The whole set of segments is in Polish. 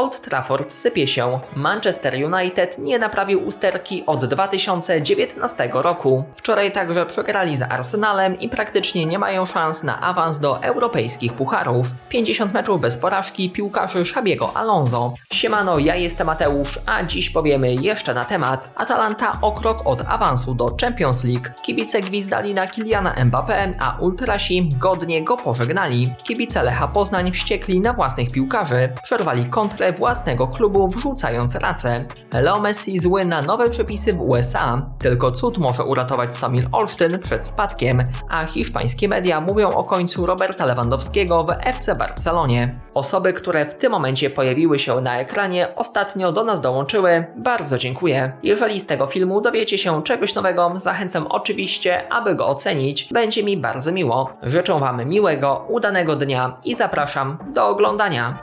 Old Trafford sypie się. Manchester United nie naprawił usterki od 2019 roku. Wczoraj także przegrali z Arsenalem i praktycznie nie mają szans na awans do europejskich pucharów. 50 meczów bez porażki piłkarzy Szabiego Alonso. Siemano, ja jestem Mateusz, a dziś powiemy jeszcze na temat. Atalanta o krok od awansu do Champions League. Kibice gwizdali na Kiliana Mbappé, a ultrasi godnie go pożegnali. Kibice Lecha Poznań wściekli na własnych piłkarzy. Przerwali kontrę własnego klubu wrzucając racę. Leo Messi zły na nowe przepisy w USA. Tylko cud może uratować Stamil Olsztyn przed spadkiem, a hiszpańskie media mówią o końcu Roberta Lewandowskiego w FC Barcelonie. Osoby, które w tym momencie pojawiły się na ekranie, ostatnio do nas dołączyły. Bardzo dziękuję. Jeżeli z tego filmu dowiecie się czegoś nowego, zachęcam oczywiście, aby go ocenić. Będzie mi bardzo miło. Życzę Wam miłego, udanego dnia i zapraszam do oglądania.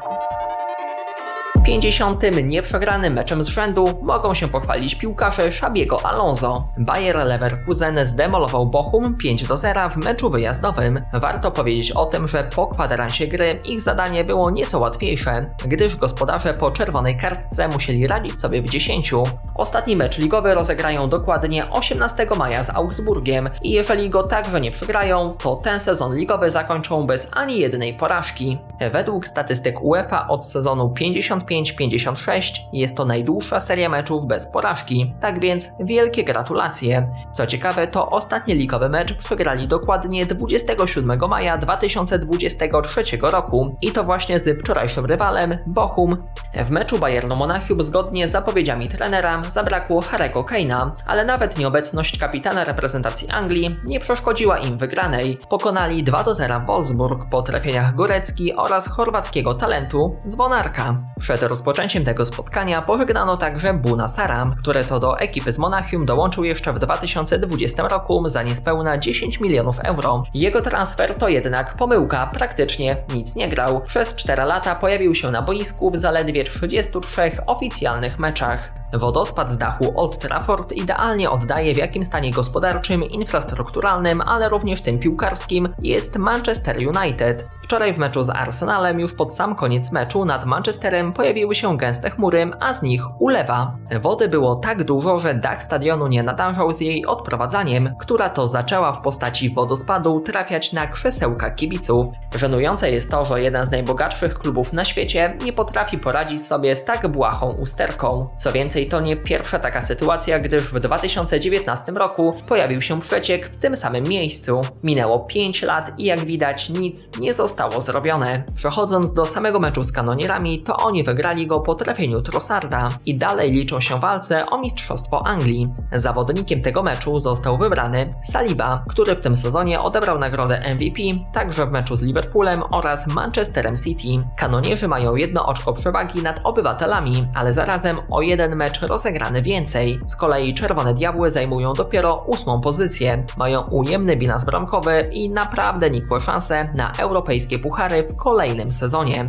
50. nieprzegranym meczem z rzędu mogą się pochwalić piłkarze Szabiego Alonso. Bayer Leverkusen zdemolował Bochum 5 do 0 w meczu wyjazdowym. Warto powiedzieć o tym, że po kwadransie gry ich zadanie było nieco łatwiejsze, gdyż gospodarze po czerwonej kartce musieli radzić sobie w 10. Ostatni mecz ligowy rozegrają dokładnie 18 maja z Augsburgiem i jeżeli go także nie przegrają, to ten sezon ligowy zakończą bez ani jednej porażki. Według statystyk UEFA od sezonu 55 55-56 jest to najdłuższa seria meczów bez porażki, tak więc wielkie gratulacje. Co ciekawe, to ostatni ligowy mecz przegrali dokładnie 27 maja 2023 roku i to właśnie z wczorajszym rywalem Bochum. W meczu Bayernu Monachium zgodnie z zapowiedziami trenera zabrakło Harego Kane'a, ale nawet nieobecność kapitana reprezentacji Anglii nie przeszkodziła im wygranej. Pokonali 2 do 0 Wolfsburg po trafieniach Górecki oraz chorwackiego talentu z Bonarka. Przed rozpoczęciem tego spotkania pożegnano także Buna Saram, który to do ekipy z Monachium dołączył jeszcze w 2020 roku za niespełna 10 milionów euro. Jego transfer to jednak pomyłka, praktycznie nic nie grał. Przez 4 lata pojawił się na boisku w zaledwie 33 oficjalnych meczach. Wodospad z dachu Old Trafford idealnie oddaje w jakim stanie gospodarczym, infrastrukturalnym, ale również tym piłkarskim jest Manchester United. Wczoraj w meczu z Arsenalem już pod sam koniec meczu nad Manchesterem pojawiły się gęste chmury, a z nich ulewa. Wody było tak dużo, że dach stadionu nie nadążał z jej odprowadzaniem, która to zaczęła w postaci wodospadu trafiać na krzesełka kibiców. Żenujące jest to, że jeden z najbogatszych klubów na świecie nie potrafi poradzić sobie z tak błahą usterką. Co więcej, to nie pierwsza taka sytuacja, gdyż w 2019 roku pojawił się przeciek w tym samym miejscu. Minęło 5 lat i jak widać nic nie zostało zrobione. Przechodząc do samego meczu z kanonierami, to oni wygrali go po trafieniu Trossarda i dalej liczą się walce o mistrzostwo Anglii. Zawodnikiem tego meczu został wybrany Saliba, który w tym sezonie odebrał nagrodę MVP także w meczu z Liverpoolem oraz Manchesterem City. Kanonierzy mają jedno oczko przewagi nad obywatelami, ale zarazem o jeden mecz rozegrany więcej. Z kolei Czerwone Diabły zajmują dopiero ósmą pozycję. Mają ujemny bilans bramkowy i naprawdę nikłe szanse na europejskie puchary w kolejnym sezonie.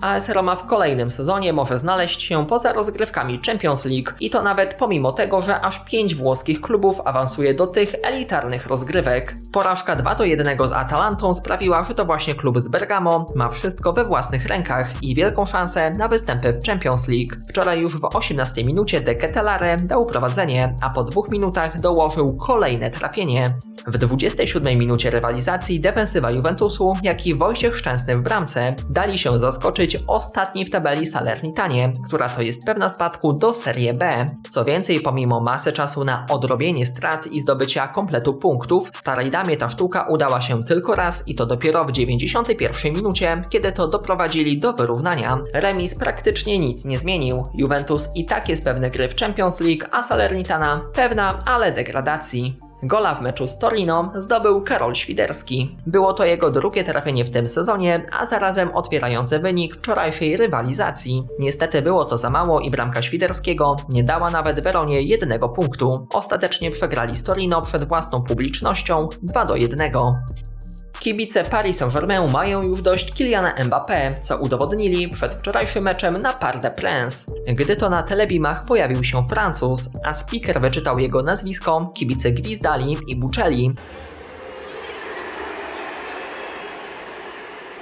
AS Roma w kolejnym sezonie może znaleźć się poza rozgrywkami Champions League i to nawet pomimo tego, że aż 5 włoskich klubów awansuje do tych elitarnych rozgrywek. Porażka 2 do 1 z Atalantą sprawiła, że to właśnie klub z Bergamo ma wszystko we własnych rękach i wielką szansę na występy w Champions League. Wczoraj już w 18 minucie De Ketelare dał prowadzenie, a po dwóch minutach dołożył kolejne trafienie. W 27 minucie rywalizacji defensywa Juventusu, jak i Wojciech Szczęsny w bramce dali się zaskoczyć być ostatni w tabeli Salernitanie, która to jest pewna spadku do Serie B. Co więcej, pomimo masy czasu na odrobienie strat i zdobycia kompletu punktów, starej damie ta sztuka udała się tylko raz i to dopiero w 91 minucie, kiedy to doprowadzili do wyrównania. Remis praktycznie nic nie zmienił. Juventus i tak jest pewny gry w Champions League, a Salernitana pewna, ale degradacji. Gola w meczu z Torino zdobył Karol Świderski. Było to jego drugie trafienie w tym sezonie, a zarazem otwierające wynik wczorajszej rywalizacji. Niestety było to za mało i bramka Świderskiego nie dała nawet Weronie jednego punktu. Ostatecznie przegrali z Torino przed własną publicznością 2 do 1. Kibice Paris Saint-Germain mają już dość Kyliana Mbappé, co udowodnili przed wczorajszym meczem na Parc des Princes. Gdy to na telebimach pojawił się Francuz, a speaker wyczytał jego nazwisko, kibice gwizdali i buczeli.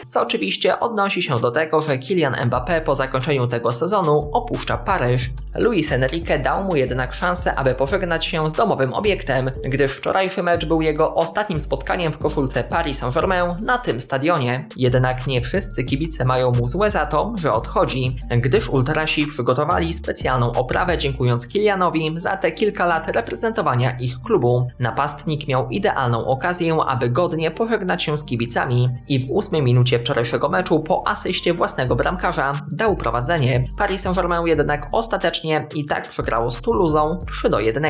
Co oczywiście odnosi się do tego, że Kylian Mbappé po zakończeniu tego sezonu opuszcza Paryż. Luis Enrique dał mu jednak szansę, aby pożegnać się z domowym obiektem, gdyż wczorajszy mecz był jego ostatnim spotkaniem w koszulce Paris Saint-Germain na tym stadionie. Jednak nie wszyscy kibice mają mu złe za to, że odchodzi, gdyż ultrasi przygotowali specjalną oprawę dziękując Kylianowi za te kilka lat reprezentowania ich klubu. Napastnik miał idealną okazję, aby godnie pożegnać się z kibicami i w ósmej minucie wczorajszego meczu po asyście własnego bramkarza dał prowadzenie. Paris Saint-Germain jednak ostatecznie i tak przegrało z Toulousą 3 do 1.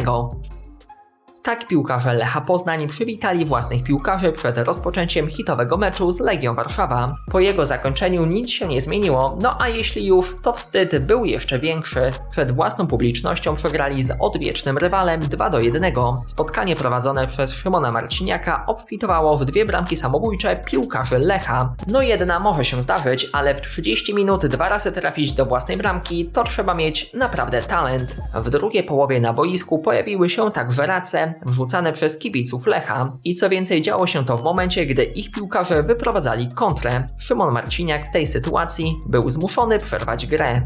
Tak piłkarze Lecha Poznań przywitali własnych piłkarzy przed rozpoczęciem hitowego meczu z Legią Warszawa. Po jego zakończeniu nic się nie zmieniło, no a jeśli już, to wstyd był jeszcze większy. Przed własną publicznością przegrali z odwiecznym rywalem 2 do 1. Spotkanie prowadzone przez Szymona Marciniaka obfitowało w dwie bramki samobójcze piłkarzy Lecha. No jedna może się zdarzyć, ale w 30 minut dwa razy trafić do własnej bramki to trzeba mieć naprawdę talent. W drugiej połowie na boisku pojawiły się także race, wrzucane przez kibiców Lecha. I co więcej, działo się to w momencie, gdy ich piłkarze wyprowadzali kontrę. Szymon Marciniak w tej sytuacji był zmuszony przerwać grę.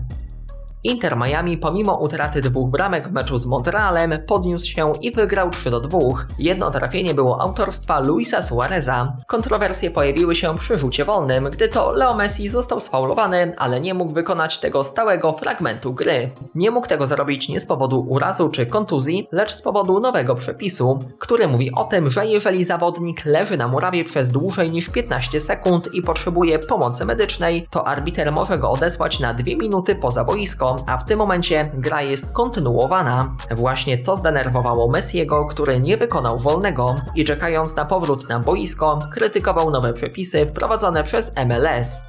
Inter Miami pomimo utraty dwóch bramek w meczu z Montrealem podniósł się i wygrał 3 do 2. Jedno trafienie było autorstwa Luisa Suareza. Kontrowersje pojawiły się przy rzucie wolnym, gdy to Leo Messi został sfaulowany, ale nie mógł wykonać tego stałego fragmentu gry. Nie mógł tego zrobić nie z powodu urazu czy kontuzji, lecz z powodu nowego przepisu, który mówi o tym, że jeżeli zawodnik leży na murawie przez dłużej niż 15 sekund i potrzebuje pomocy medycznej, to arbiter może go odesłać na 2 minuty poza boisko a w tym momencie gra jest kontynuowana. Właśnie to zdenerwowało Messiego, który nie wykonał wolnego i czekając na powrót na boisko, krytykował nowe przepisy wprowadzone przez MLS.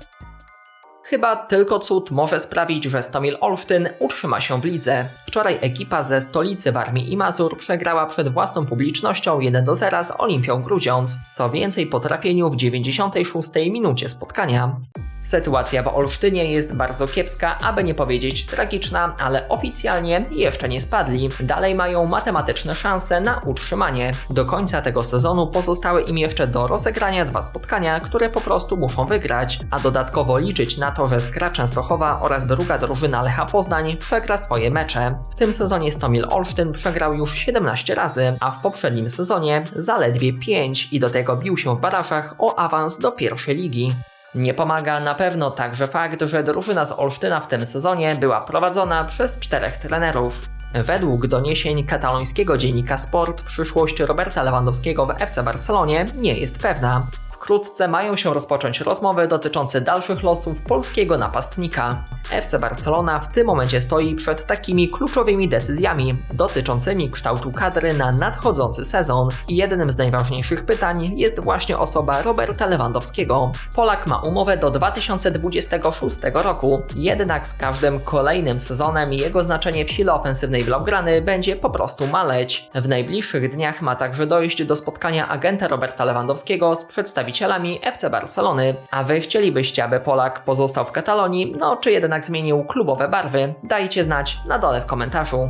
Chyba tylko cud może sprawić, że Stomil Olsztyn utrzyma się w lidze. Wczoraj ekipa ze stolicy Warmii i Mazur przegrała przed własną publicznością 1-0 z Olimpią Grudziądz. Co więcej po trafieniu w 96 minucie spotkania. Sytuacja w Olsztynie jest bardzo kiepska, aby nie powiedzieć tragiczna, ale oficjalnie jeszcze nie spadli. Dalej mają matematyczne szanse na utrzymanie. Do końca tego sezonu pozostały im jeszcze do rozegrania dwa spotkania, które po prostu muszą wygrać, a dodatkowo liczyć na to, że Skra Częstochowa oraz druga drużyna Lecha Poznań przegra swoje mecze. W tym sezonie Stomil Olsztyn przegrał już 17 razy, a w poprzednim sezonie zaledwie 5 i do tego bił się w barażach o awans do pierwszej ligi. Nie pomaga na pewno także fakt, że drużyna z Olsztyna w tym sezonie była prowadzona przez czterech trenerów. Według doniesień katalońskiego dziennika Sport przyszłość Roberta Lewandowskiego w FC Barcelonie nie jest pewna. Wkrótce mają się rozpocząć rozmowy dotyczące dalszych losów polskiego napastnika. FC Barcelona w tym momencie stoi przed takimi kluczowymi decyzjami dotyczącymi kształtu kadry na nadchodzący sezon i jednym z najważniejszych pytań jest właśnie osoba Roberta Lewandowskiego. Polak ma umowę do 2026 roku, jednak z każdym kolejnym sezonem jego znaczenie w sile ofensywnej Blaugrany będzie po prostu maleć. W najbliższych dniach ma także dojść do spotkania agenta Roberta Lewandowskiego z przedstawicielami przedstawicielami FC Barcelony. A wy chcielibyście, aby Polak pozostał w Katalonii, no czy jednak zmienił klubowe barwy? Dajcie znać na dole w komentarzu.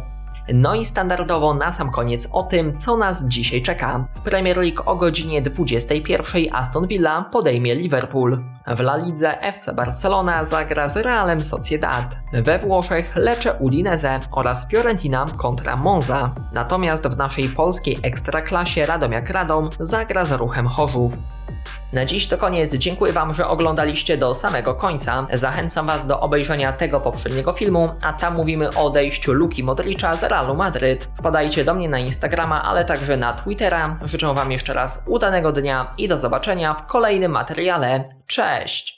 No i standardowo na sam koniec o tym, co nas dzisiaj czeka. W Premier League o godzinie 21 Aston Villa podejmie Liverpool. W La Lidze FC Barcelona zagra z Realem Sociedad. We Włoszech Lecce Udinese oraz Fiorentina kontra Monza. Natomiast w naszej polskiej ekstraklasie Radomiak Radom zagra z Ruchem Chorzów. Na dziś to koniec. Dziękuję Wam, że oglądaliście do samego końca. Zachęcam Was do obejrzenia tego poprzedniego filmu, a tam mówimy o odejściu Luki Modricza z Realu Madryt. Wpadajcie do mnie na Instagrama, ale także na Twittera. Życzę Wam jeszcze raz udanego dnia i do zobaczenia w kolejnym materiale. Cześć!